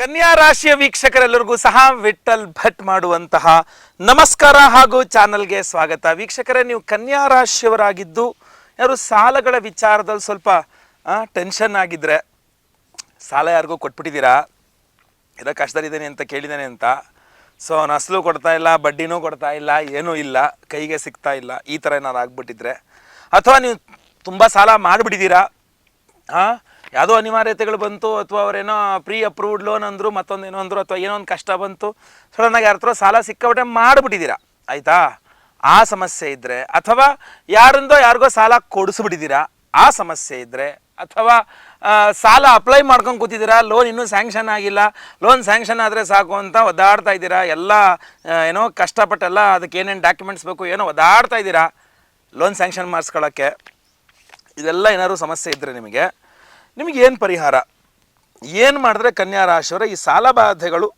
ಕನ್ಯಾ ರಾಶಿಯ ವೀಕ್ಷಕರೆಲ್ಲರಿಗೂ ಸಹ ವಿಠಲ್ ಭಟ್ ಮಾಡುವಂತಹ ನಮಸ್ಕಾರ ಹಾಗೂ ಚಾನಲ್ಗೆ ಸ್ವಾಗತ. ವೀಕ್ಷಕರೇ, ನೀವು ಕನ್ಯಾ ರಾಶಿಯವರಾಗಿದ್ದು, ಯಾರು ಸಾಲಗಳ ವಿಚಾರದಲ್ಲಿ ಸ್ವಲ್ಪ ಟೆನ್ಷನ್ ಆಗಿದ್ರೆ, ಸಾಲ ಯಾರಿಗೂ ಕೊಟ್ಬಿಟ್ಟಿದ್ದೀರಾ? ಇದೋ ಕಷ್ಟದಲ್ಲಿದ್ದೇನೆ ಅಂತ ಕೇಳಿದ್ದೇನೆ ಅಂತ. ಸೊ ಅವ್ನು ಅಸಲು ಕೊಡ್ತಾ ಇಲ್ಲ, ಬಡ್ಡಿನೂ ಕೊಡ್ತಾ ಇಲ್ಲ, ಏನೂ ಇಲ್ಲ, ಕೈಗೆ ಸಿಗ್ತಾ ಇಲ್ಲ, ಈ ಥರ ಏನಾದ್ರು ಆಗ್ಬಿಟ್ಟಿದ್ರೆ. ಅಥವಾ ನೀವು ತುಂಬ ಸಾಲ ಮಾಡಿಬಿಟ್ಟಿದ್ದೀರಾ? ಹಾಂ ಯಾವುದೋ ಅನಿವಾರ್ಯತೆಗಳು ಬಂತು ಅಥವಾ ಅವರೇನೋ ಪ್ರೀ ಅಪ್ರೂವ್ಡ್ ಲೋನ್ ಅಂದರು, ಮತ್ತೊಂದು ಏನೋ ಅಂದರು ಅಥವಾ ಏನೋ ಒಂದು ಕಷ್ಟ ಬಂತು, ಸಡನ್ನಾಗಿ ಯಾರತ್ರ ಸಾಲ ಸಿಕ್ಕಾಪಟ್ಟೆ ಮಾಡಿಬಿಟ್ಟಿದ್ದೀರಾ? ಆಯಿತಾ? ಆ ಸಮಸ್ಯೆ ಇದ್ದರೆ ಅಥವಾ ಯಾರಿಂದೋ ಯಾರಿಗೋ ಸಾಲ ಕೊಡಿಸ್ಬಿಟ್ಟಿದ್ದೀರಾ? ಆ ಸಮಸ್ಯೆ ಇದ್ದರೆ ಅಥವಾ ಸಾಲ ಅಪ್ಲೈ ಮಾಡ್ಕೊಂಡು ಕೂತಿದ್ದೀರಾ? ಲೋನ್ ಇನ್ನೂ ಸ್ಯಾಂಕ್ಷನ್ ಆಗಿಲ್ಲ. ಲೋನ್ ಸ್ಯಾಂಕ್ಷನ್ ಆದರೆ ಸಾಕು ಅಂತ ಒದ್ದಾಡ್ತಾ ಇದ್ದೀರಾ? ಎಲ್ಲ ಏನೋ ಕಷ್ಟಪಟ್ಟೆಲ್ಲ ಅದಕ್ಕೆ ಏನೇನು ಡಾಕ್ಯುಮೆಂಟ್ಸ್ ಬೇಕು ಏನೋ ಒದ್ದಾಡ್ತಾ ಇದ್ದೀರಾ? ಲೋನ್ ಸ್ಯಾಂಕ್ಷನ್ ಮಾಡಿಸ್ಕೊಳ್ಳೋಕ್ಕೆ ಇದೆಲ್ಲ ಏನಾದರೂ ಸಮಸ್ಯೆ ಇದ್ದರೆ ನಿಮಗೆ ನಿಮಗೆ ಏನು ಪರಿಹಾರ? ಏನು ಮಾಡಿದ್ರೆ ಕನ್ಯಾ ರಾಶಿಯವರ ಈ ಸಾಲ ಬಾಧೆಗಳು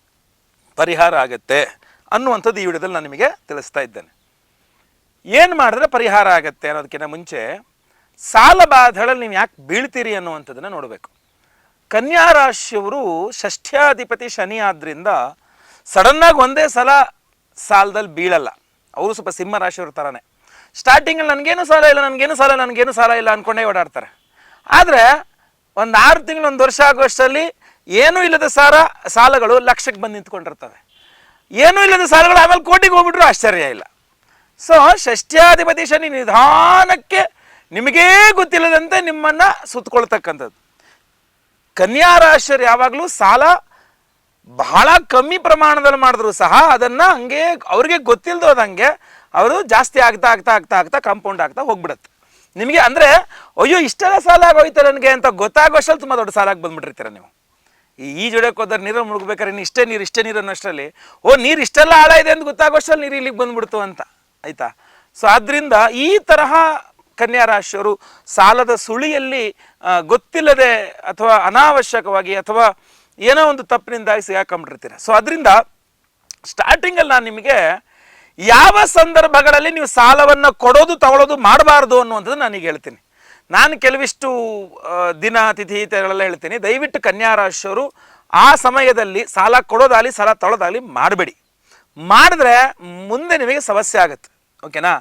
ಪರಿಹಾರ ಆಗುತ್ತೆ ಅನ್ನುವಂಥದ್ದು ಈ ವಿಡಿಯೋದಲ್ಲಿ ನಾನು ನಿಮಗೆ ತಿಳಿಸ್ತಾ ಇದ್ದೇನೆ. ಏನು ಮಾಡಿದ್ರೆ ಪರಿಹಾರ ಆಗುತ್ತೆ ಅನ್ನೋದಕ್ಕಿಂತ ಮುಂಚೆ ಸಾಲ ಬಾಧೆಗಳಲ್ಲಿ ನೀವು ಯಾಕೆ ಬೀಳ್ತೀರಿ ಅನ್ನುವಂಥದ್ದನ್ನು ನೋಡಬೇಕು. ಕನ್ಯಾ ರಾಶಿಯವರು ಷಷ್ಠ್ಯಾಧಿಪತಿ ಶನಿ ಆದ್ದರಿಂದ ಸಡನ್ನಾಗಿ ಒಂದೇ ಸಲ ಸಾಲದಲ್ಲಿ ಬೀಳಲ್ಲ. ಅವರು ಸ್ವಲ್ಪ ಸಿಂಹ ರಾಶಿಯವ್ರ ಥರನೇ ಸ್ಟಾರ್ಟಿಂಗಲ್ಲಿ ನನಗೇನು ಸಾಲ ಇಲ್ಲ, ನನಗೇನು ಸಾಲ ನನಗೇನು ಸಾಲ ಇಲ್ಲ ಅಂದ್ಕೊಂಡೇ ಓಡಾಡ್ತಾರೆ. ಆದರೆ ಒಂದು ಆರು ತಿಂಗಳು, ಒಂದು ವರ್ಷ ಆಗುವಷ್ಟರಲ್ಲಿ ಏನೂ ಇಲ್ಲದ ಸಾರ ಸಾಲಗಳು ಲಕ್ಷಕ್ಕೆ ಬಂದು ನಿಂತ್ಕೊಂಡಿರ್ತವೆ. ಏನೂ ಇಲ್ಲದ ಸಾಲಗಳು ಆಮೇಲೆ ಕೋಟಿಗೆ ಹೋಗ್ಬಿಟ್ರು ಆಶ್ಚರ್ಯ ಇಲ್ಲ. ಸೊ ಷಷ್ಠ್ಯಾಧಿಪತಿ ಶನಿ ನಿಧಾನಕ್ಕೆ ನಿಮಗೇ ಗೊತ್ತಿಲ್ಲದಂತೆ ನಿಮ್ಮನ್ನು ಸುತ್ತಕೊಳ್ತಕ್ಕಂಥದ್ದು ಕನ್ಯಾ ರಾಶಿಯರು ಯಾವಾಗಲೂ ಸಾಲ ಬಹಳ ಕಮ್ಮಿ ಪ್ರಮಾಣದಲ್ಲಿ ಮಾಡಿದ್ರು ಸಹ ಅದನ್ನು ಹಂಗೆ ಅವ್ರಿಗೆ ಗೊತ್ತಿಲ್ಲದೋದಂಗೆ ಅವರು ಜಾಸ್ತಿ ಆಗ್ತಾ ಆಗ್ತಾ ಆಗ್ತಾ ಆಗ್ತಾ ಕಾಂಪೌಂಡ್ ಆಗ್ತಾ ಹೋಗ್ಬಿಡುತ್ತೆ. ನಿಮಗೆ ಅಂದರೆ, ಅಯ್ಯೋ, ಇಷ್ಟೆಲ್ಲ ಸಾಲ ಆಗೋಯ್ತು ನನಗೆ ಅಂತ ಗೊತ್ತಾಗೋಷ್ಟಲ್ಲಿ ತುಂಬ ದೊಡ್ಡ ಸಾಲಾಗಿ ಬಂದ್ಬಿಟ್ಟಿರ್ತೀರ ನೀವು. ಈ ಈಜೊಡಕ್ಕೆ ಹೋದ್ರೆ ನೀರಲ್ಲಿ ಮುಳುಗ್ಬೇಕಾದ್ರೆ ಇನ್ನು ಇಷ್ಟೇ ನೀರು ಇಷ್ಟೇ ನೀರು ಅನ್ನೋಷ್ಟರಲ್ಲಿ ಓ, ನೀರು ಇಷ್ಟೆಲ್ಲ ಆಳ ಇದೆ ಅಂತ ಗೊತ್ತಾಗೋಷ್ಟಲ್ಲಿ ನೀರು ಇಲ್ಲಿಗೆ ಬಂದ್ಬಿಡ್ತು ಅಂತ, ಆಯಿತಾ? ಸೊ ಆದ್ದರಿಂದ ಈ ತರಹ ಕನ್ಯಾ ರಾಶಿಯವರು ಸಾಲದ ಸುಳಿಯಲ್ಲಿ ಗೊತ್ತಿಲ್ಲದೆ ಅಥವಾ ಅನಾವಶ್ಯಕವಾಗಿ ಅಥವಾ ಏನೋ ಒಂದು ತಪ್ಪಿನಿಂದಾಗಿ ಸಿಗಾಕೊಂಡ್ಬಿಟ್ಟಿರ್ತೀರ. ಸೊ ಅದರಿಂದ ಸ್ಟಾರ್ಟಿಂಗಲ್ಲಿ ನಾನು ನಿಮಗೆ ಯಾವ ಸಂದರ್ಭಗಳಲ್ಲಿ ನೀವು ಸಾಲವನ್ನು ಕೊಡೋದು ತಗೊಳ್ಳೋದು ಮಾಡಬಾರ್ದು ಅನ್ನುವಂಥದ್ದು ನನಗೆ ಹೇಳ್ತೀನಿ. ನಾನು ಕೆಲವಿಷ್ಟು ದಿನ, ತಿಥಿ ಹೇಳ್ತೀನಿ. ದಯವಿಟ್ಟು ಕನ್ಯಾ ರಾಶಿಯವರು ಆ ಸಮಯದಲ್ಲಿ ಸಾಲ ಕೊಡೋದಾಗಲಿ, ಸಾಲ ತೊಳೋದಾಗಲಿ ಮಾಡಬೇಡಿ. ಮಾಡಿದ್ರೆ ಮುಂದೆ ನಿಮಗೆ ಸಮಸ್ಯೆ ಆಗುತ್ತೆ. ಓಕೆನಾ?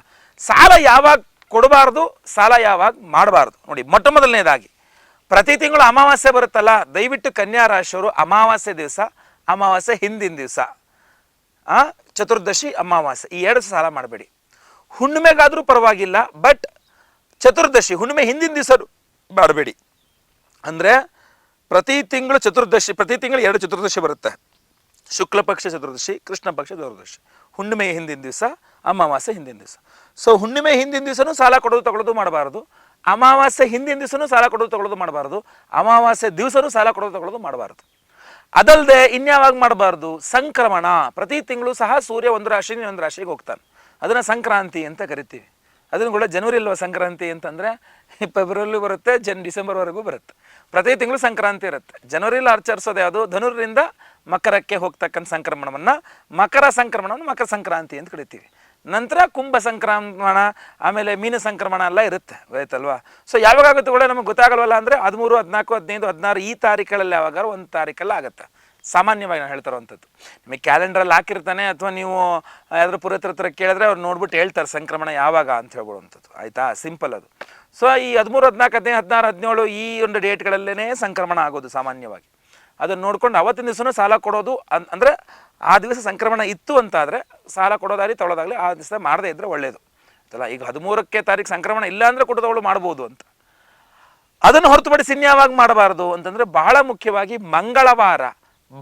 ಸಾಲ ಯಾವಾಗ ಕೊಡಬಾರ್ದು, ಸಾಲ ಯಾವಾಗ ಮಾಡಬಾರ್ದು. ನೋಡಿ ಮೊಟ್ಟ ಮೊದಲನೇದಾಗಿ ಪ್ರತಿ ತಿಂಗಳು ಅಮಾವಾಸ್ಯೆ ಬರುತ್ತಲ್ಲ, ದಯವಿಟ್ಟು ಕನ್ಯಾ ರಾಶಿಯವರು ಅಮಾವಾಸ್ಯೆ ದಿವಸ, ಅಮಾವಾಸ್ಯೆ ಹಿಂದಿನ ದಿವಸ. ಆ ಚತುರ್ದಶಿ ಅಮಾವಾಸ್ಯೆ. ಈ ಎರಡು ಸಾಲ ಮಾಡಬೇಡಿ. ಹುಣ್ಣಿಮೆಗಾದರೂ ಪರವಾಗಿಲ್ಲ ಬಟ್ ಚತುರ್ದಶಿ, ಹುಣ್ಣಿಮೆ ಹಿಂದಿನ ದಿವಸ ಮಾಡಬೇಡಿ. ಅಂದರೆ ಪ್ರತಿ ತಿಂಗಳು ಚತುರ್ದಶಿ, ಪ್ರತಿ ತಿಂಗಳು ಎರಡು ಚತುರ್ದಶಿ ಬರುತ್ತೆ. ಶುಕ್ಲ ಪಕ್ಷ ಚತುರ್ದಶಿ, ಕೃಷ್ಣ ಪಕ್ಷ ಚತುರ್ದಶಿ ಹುಣ್ಣಿಮೆ ಹಿಂದಿನ ದಿವಸ, ಅಮಾವಾಸ್ಯೆ ಹಿಂದಿನ ದಿವಸ. ಸೊ ಹುಣ್ಣಿಮೆ ಹಿಂದಿನ ದಿವಸನೂ ಸಾಲ ಕೊಡೋದು ತಗೊಳ್ಳೋದು ಮಾಡಬಾರ್ದು. ಅಮಾವಾಸ್ಯೆ ಹಿಂದಿನ ದಿವಸನೂ ಸಾಲ ಕೊಡೋದು ತಗೊಳ್ಳೋದು ಮಾಡಬಾರ್ದು. ಅಮಾವಾಸ್ಯೆ ದಿವಸನೂ ಸಾಲ ಕೊಡೋದು ತಗೊಳ್ಳೋದು ಮಾಡಬಾರ್ದು. ಅದಲ್ಲದೆ ಇನ್ಯಾವಾಗ ಮಾಡಬಾರ್ದು? ಸಂಕ್ರಮಣ. ಪ್ರತಿ ತಿಂಗಳು ಸಹ ಸೂರ್ಯ ಒಂದು ರಾಶಿಯಿಂದ ಒಂದು ರಾಶಿಗೆ ಹೋಗ್ತಾನೆ. ಅದನ್ನು ಸಂಕ್ರಾಂತಿ ಅಂತ ಕರಿತೀವಿ. ಅದನ್ನು ಕೂಡ ಜನವರಿ ಅಲ್ವಾ ಸಂಕ್ರಾಂತಿ ಅಂತಂದರೆ? ಫೆಬ್ರವರಿ ಬರುತ್ತೆ, ಜನ್, ಡಿಸೆಂಬರ್ವರೆಗೂ ಬರುತ್ತೆ. ಪ್ರತಿ ತಿಂಗಳು ಸಂಕ್ರಾಂತಿ ಇರುತ್ತೆ. ಜನವರಿಲಿ ಆಚರಿಸೋದು ಯಾವುದು? ಧನುರಿಂದ ಮಕರಕ್ಕೆ ಹೋಗ್ತಕ್ಕಂಥ ಸಂಕ್ರಮಣವನ್ನು ಮಕರ ಸಂಕ್ರಮಣವನ್ನು ಮಕರ ಸಂಕ್ರಾಂತಿ ಅಂತ ಕರಿತೀವಿ. ನಂತರ ಕುಂಭ ಸಂಕ್ರಮಣ, ಆಮೇಲೆ ಮೀನು ಸಂಕ್ರಮಣ ಎಲ್ಲ ಇರುತ್ತೆ, ಆಯ್ತಲ್ವಾ? ಸೊ ಯಾವಾಗ ಆಗುತ್ತೆ ಕೂಡ ನಮಗೆ ಗೊತ್ತಾಗಲ್ವಲ್ಲ ಅಂದರೆ ಹದಿಮೂರು, ಹದಿನಾಲ್ಕು, ಹದಿನೈದು, ಹದಿನಾರು ಈ ತಾರೀಕಲ್ಲಿ ಯಾವಾಗ ಒಂದು ತಾರೀಕಲ್ಲ ಆಗುತ್ತೆ. ಸಾಮಾನ್ಯವಾಗಿ ನಾನು ಹೇಳ್ತಾರಂಥದ್ದು ನಿಮಗೆ ಕ್ಯಾಲೆಂಡ್ರಲ್ಲಿ ಹಾಕಿರ್ತಾನೆ ಅಥವಾ ನೀವು ಯಾವ್ದಾದ್ರು ಪುರೋಹಿತರ ಹತ್ರ ಕೇಳಿದ್ರೆ ಅವ್ರು ನೋಡ್ಬಿಟ್ಟು ಹೇಳ್ತಾರೆ ಸಂಕ್ರಮಣ ಯಾವಾಗ ಅಂತ ಹೇಳ್ಬಿಡುವಂಥದ್ದು. ಆಯಿತಾ? ಸಿಂಪಲ್ ಅದು. ಸೊ ಈ ಹದಿಮೂರು, ಹದಿನಾಲ್ಕು, ಹದಿನೈದು, ಹದಿನಾರು, ಹದಿನೇಳು ಈ ಒಂದು ಡೇಟ್ಗಳಲ್ಲೇ ಸಂಕ್ರಮಣ ಆಗೋದು ಸಾಮಾನ್ಯವಾಗಿ. ಅದನ್ನು ನೋಡ್ಕೊಂಡು ಅವತ್ತಿನ ದಿವಸನೂ ಸಾಲ ಕೊಡೋದು ಅಂದರೆ ಆ ದಿವಸ ಸಂಕ್ರಮಣ ಇತ್ತು ಅಂತಾದರೆ ಸಾಲ ಕೊಡೋದಾಗಲಿ ತೊಳೋದಾಗಲಿ ಆ ದಿವಸ ಮಾಡದೇ ಇದ್ದರೆ ಒಳ್ಳೆಯದು ಆಯ್ತಲ್ಲ? ಈಗ ಹದಿಮೂರಕ್ಕೆ ತಾರೀಕು ಸಂಕ್ರಮಣ ಇಲ್ಲ ಅಂದರೆ ತಗೊಳ್ಳೋ ಮಾಡ್ಬೋದು ಅಂತ. ಅದನ್ನು ಹೊರತುಪಡಿಸಿ ಇನ್ಯಾವಾಗ ಮಾಡಬಾರದು ಅಂತಂದರೆ ಬಹಳ ಮುಖ್ಯವಾಗಿ ಮಂಗಳವಾರ,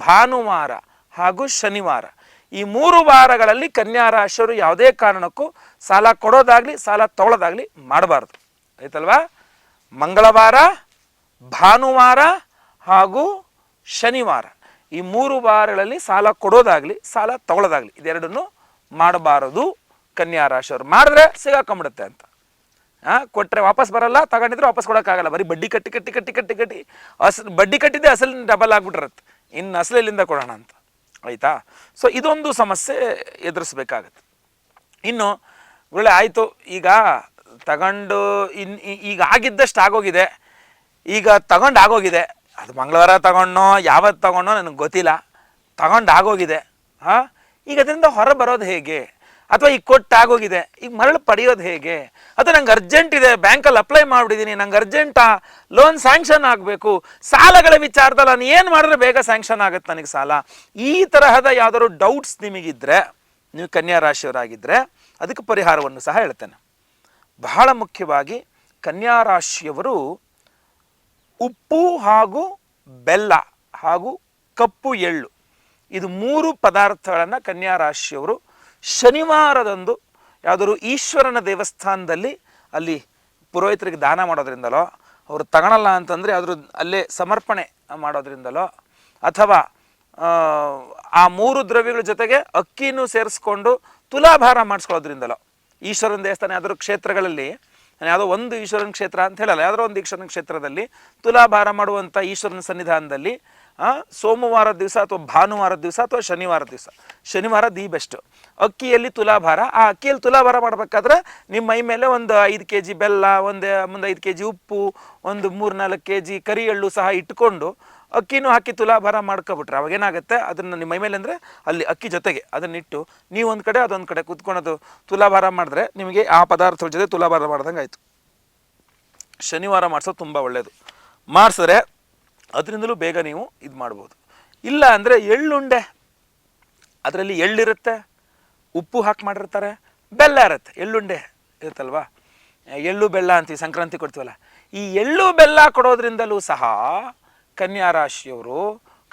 ಭಾನುವಾರ ಹಾಗೂ ಶನಿವಾರ. ಈ ಮೂರು ವಾರಗಳಲ್ಲಿ ಕನ್ಯಾ ರಾಶಿಯವರು ಯಾವುದೇ ಕಾರಣಕ್ಕೂ ಸಾಲ ಕೊಡೋದಾಗಲಿ, ಸಾಲ ತೊಗೊಳ್ಳೋದಾಗಲಿ ಮಾಡಬಾರ್ದು. ಆಯ್ತಲ್ವಾ? ಮಂಗಳವಾರ, ಭಾನುವಾರ ಹಾಗೂ ಶನಿವಾರ. ಈ ಮೂರು ವಾರಗಳಲ್ಲಿ ಸಾಲ ಕೊಡೋದಾಗಲಿ, ಸಾಲ ತಗೊಳ್ಳೋದಾಗಲಿ ಇದೆರಡನ್ನು ಮಾಡಬಾರದು. ಕನ್ಯಾ ರಾಶಿಯವರು ಮಾಡಿದ್ರೆ ಸಿಗಾಕೊಂಬಿಡುತ್ತೆ ಅಂತ. ಆ ಕೊಟ್ಟರೆ ವಾಪಸ್ ಬರಲ್ಲ, ತಗೊಂಡಿದ್ರೆ ವಾಪಸ್ ಕೊಡೋಕ್ಕಾಗಲ್ಲ. ಬರೀ ಬಡ್ಡಿ ಕಟ್ಟಿ ಕಟ್ಟಿ ಕಟ್ಟಿ ಕಟ್ಟಿ ಕಟ್ಟಿ. ಅಸಲು ಬಡ್ಡಿ ಕಟ್ಟಿದ್ದೆ ಅಸಲಿನ ಡಬಲ್ ಆಗ್ಬಿಟ್ಟಿರತ್ತೆ. ಇನ್ನು ಅಸಲಿಲ್ಲಿಂದ ಕೊಡೋಣ ಅಂತ. ಆಯಿತಾ? ಸೊ ಇದೊಂದು ಸಮಸ್ಯೆ ಎದುರಿಸ್ಬೇಕಾಗತ್ತೆ. ಇನ್ನು, ಒಳ್ಳೆ ಆಯಿತು. ಈಗ ತಗೊಂಡು, ಇನ್ ಈಗ ಆಗಿದ್ದಷ್ಟು ಆಗೋಗಿದೆ ಈಗ ತಗೊಂಡು ಆಗೋಗಿದೆ ಅದು ಮಂಗಳವಾರ ತಗೊಂಡೋ ಯಾವತ್ತು ತಗೊಂಡೋ ನನಗೆ ಗೊತ್ತಿಲ್ಲ. ತಗೊಂಡು ಆಗೋಗಿದೆ. ಹಾಂ? ಈಗ ಅದರಿಂದ ಹೊರ ಬರೋದು ಹೇಗೆ? ಅಥವಾ ಈಗ ಕೊಟ್ಟು ಆಗೋಗಿದೆ ಈಗ ಮರಳು ಪಡೆಯೋದು ಹೇಗೆ? ಅಥವಾ ನಂಗೆ ಅರ್ಜೆಂಟ್ ಇದೆ. ಬ್ಯಾಂಕಲ್ಲಿ ಅಪ್ಲೈ ಮಾಡಿಬಿಟ್ಟಿದ್ದೀನಿ ನಂಗೆ ಅರ್ಜೆಂಟಾ ಲೋನ್ ಸ್ಯಾಂಕ್ಷನ್ ಆಗಬೇಕು. ಸಾಲಗಳ ವಿಚಾರದಲ್ಲಿ ನಾನು ಏನು ಮಾಡಿದ್ರೆ ಬೇಗ ಸ್ಯಾಂಕ್ಷನ್ ಆಗುತ್ತೆ ನನಗೆ ಸಾಲ. ಈ ತರಹದ ಯಾವ್ದಾದ್ರು ಡೌಟ್ಸ್ ನಿಮಗಿದ್ರೆ, ನೀವು ಕನ್ಯಾ ರಾಶಿಯವರಾಗಿದ್ದರೆ ಅದಕ್ಕೆ ಪರಿಹಾರವನ್ನು ಸಹ ಹೇಳ್ತೇನೆ. ಬಹಳ ಮುಖ್ಯವಾಗಿ ಕನ್ಯಾ ರಾಶಿಯವರು ಉಪ್ಪು ಹಾಗೂ ಬೆಲ್ಲ ಹಾಗೂ ಕಪ್ಪು ಎಳ್ಳು. ಇದು ಮೂರು ಪದಾರ್ಥಗಳನ್ನು ಕನ್ಯಾ ರಾಶಿಯವರು ಶನಿವಾರದಂದು ಯಾವುದಾದ್ರು ಈಶ್ವರನ ದೇವಸ್ಥಾನದಲ್ಲಿ ಅಲ್ಲಿ ಪುರೋಹಿತರಿಗೆ ದಾನ ಮಾಡೋದ್ರಿಂದಲೋ ಅವರು ತಗೊಳಲ್ಲ ಅಂತಂದರೆ ಅದ್ರ ಅಲ್ಲೇ ಸಮರ್ಪಣೆ ಮಾಡೋದ್ರಿಂದಲೋ ಅಥವಾ ಆ, ಮೂರು ದ್ರವ್ಯಗಳ ಜೊತೆಗೆ ಅಕ್ಕಿನೂ ಸೇರಿಸ್ಕೊಂಡು ತುಲಾಭಾರ ಮಾಡಿಸ್ಕೊಳ್ಳೋದ್ರಿಂದಲೋ ಈಶ್ವರನ ದೇವಸ್ಥಾನ ಯಾವ್ದಾದ್ರು ಕ್ಷೇತ್ರಗಳಲ್ಲಿ ಯಾವುದೋ ಒಂದು ಈಶ್ವರನ ಕ್ಷೇತ್ರ ಅಂತ ಹೇಳಲ್ಲ, ಯಾವುದೋ ಒಂದು ಈಶ್ವರನ ಕ್ಷೇತ್ರದಲ್ಲಿ ತುಲಾಭಾರ ಮಾಡುವಂಥ ಈಶ್ವರನ ಸನ್ನಿಧಾನದಲ್ಲಿ ಸೋಮವಾರದ ದಿವಸ ಅಥವಾ ಭಾನುವಾರದ ದಿವಸ ಅಥವಾ ಶನಿವಾರದ ದಿವಸ. ಶನಿವಾರ ದಿ ಬೆಸ್ಟ್ ಅಕ್ಕಿಯಲ್ಲಿ ತುಲಾಭಾರ, ಆ ಅಕ್ಕಿಯಲ್ಲಿ ತುಲಾಭಾರ ಮಾಡಬೇಕಾದ್ರೆ ನಿಮ್ಮ ಮೈ ಮೇಲೆ ಒಂದು ಐದು ಕೆ ಜಿ ಬೆಲ್ಲ, ಒಂದು, ಮುಂದೆ ಐದು ಕೆ ಜಿ ಉಪ್ಪು, ಒಂದು ಮೂರು ನಾಲ್ಕು ಕೆ ಜಿ ಕರಿ ಎಳ್ಳು ಸಹ ಇಟ್ಕೊಂಡು ಅಕ್ಕಿನೂ ಹಾಕಿ ತುಲಾಭಾರ ಮಾಡ್ಕೊಬಿಟ್ರೆ, ಅವಾಗ ಏನಾಗುತ್ತೆ? ಅದನ್ನು ನಿಮ್ಮ ಮೈ ಮೇಲೆ ಅಂದರೆ ಅಲ್ಲಿ ಅಕ್ಕಿ ಜೊತೆಗೆ ಅದನ್ನಿಟ್ಟು ನೀವು ಒಂದು ಕಡೆ, ಅದೊಂದು ಕಡೆ ಕುತ್ಕೊಳೋದು. ತುಲಾಭಾರ ಮಾಡಿದ್ರೆ ನಿಮಗೆ ಆ ಪದಾರ್ಥಗಳ ಜೊತೆ ತುಲಾಭಾರ ಮಾಡ್ದಂಗೆ ಆಯಿತು ಶನಿವಾರ ಮಾಡಿಸೋದು ತುಂಬ ಒಳ್ಳೆಯದು ಮಾಡಿಸಿದ್ರೆ ಅದರಿಂದಲೂ ಬೇಗ ನೀವು ಇದು ಮಾಡ್ಬೋದು. ಇಲ್ಲ ಅಂದರೆ ಎಳ್ಳುಂಡೆ. ಅದರಲ್ಲಿ ಎಳ್ಳಿರುತ್ತೆ, ಉಪ್ಪು ಹಾಕಿ ಮಾಡಿರ್ತಾರೆ, ಬೆಲ್ಲ ಇರುತ್ತೆ, ಎಳ್ಳುಂಡೆ ಇರುತ್ತಲ್ವಾ? ಎಳ್ಳು ಬೆಲ್ಲ ಅಂತೀವಿ, ಸಂಕ್ರಾಂತಿ ಕೊಡ್ತೀವಲ್ಲ. ಈ ಎಳ್ಳು ಬೆಲ್ಲ ಕೊಡೋದ್ರಿಂದಲೂ ಸಹ ಕನ್ಯಾ ರಾಶಿಯವರು